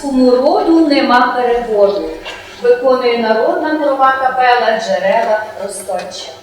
козацькому роду нема перебору, виконує народна хорова капела джерела Росточа.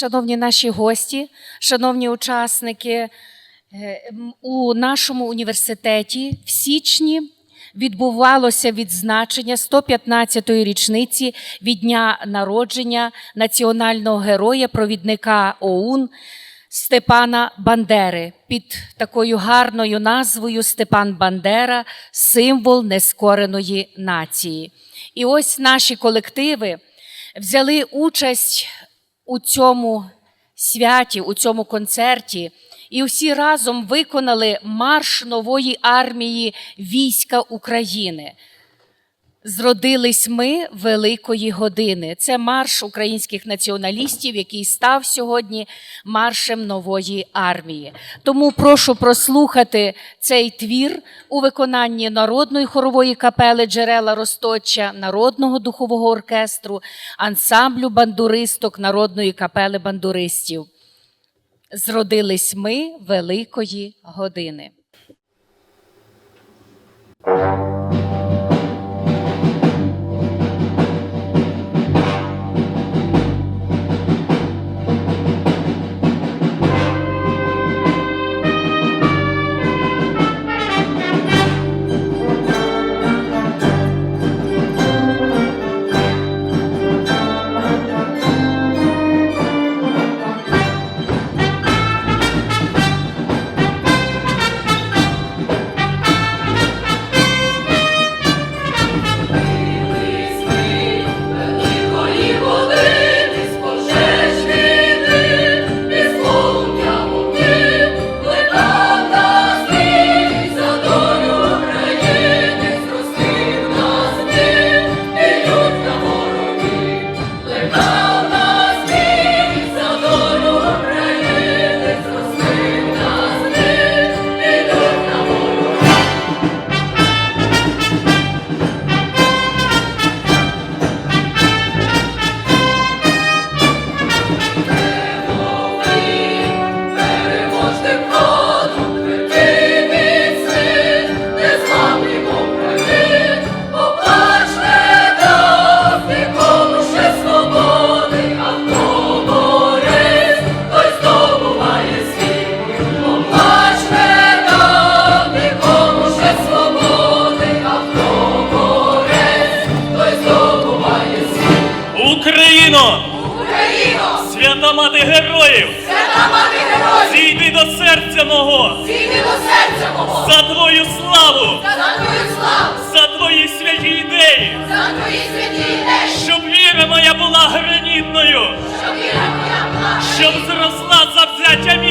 Шановні наші гості, шановні учасники, е, у нашому університеті в січні відбувалося відзначення 115-ї річниці від дня народження національного героя, провідника ОУН Степана Бандери під такою гарною назвою Степан Бандера, символ нескореної нації. І ось наші колективи взяли участь у цьому святі, у цьому концерті, і всі разом виконали марш нової армії війська України. Зродились ми великої години. Це марш українських націоналістів, який став сьогодні маршем нової армії. Тому прошу прослухати цей твір у виконанні народної хорової капели Джерела Росточа, народного духового оркестру, ансамблю бандуристок народної капели бандуристів. Зродились ми великої години. Україно! Україно! Свята мати героїв! Свята мати героїв! Зійди до серця мого! Зійди до серця мого! За твою славу! За твою славу! За твої святі ідеї! За твої святі ідеї! Щоб віра моя була гранітною! Щоб віра моя була гранітною! Щоб зросла завзяття міста!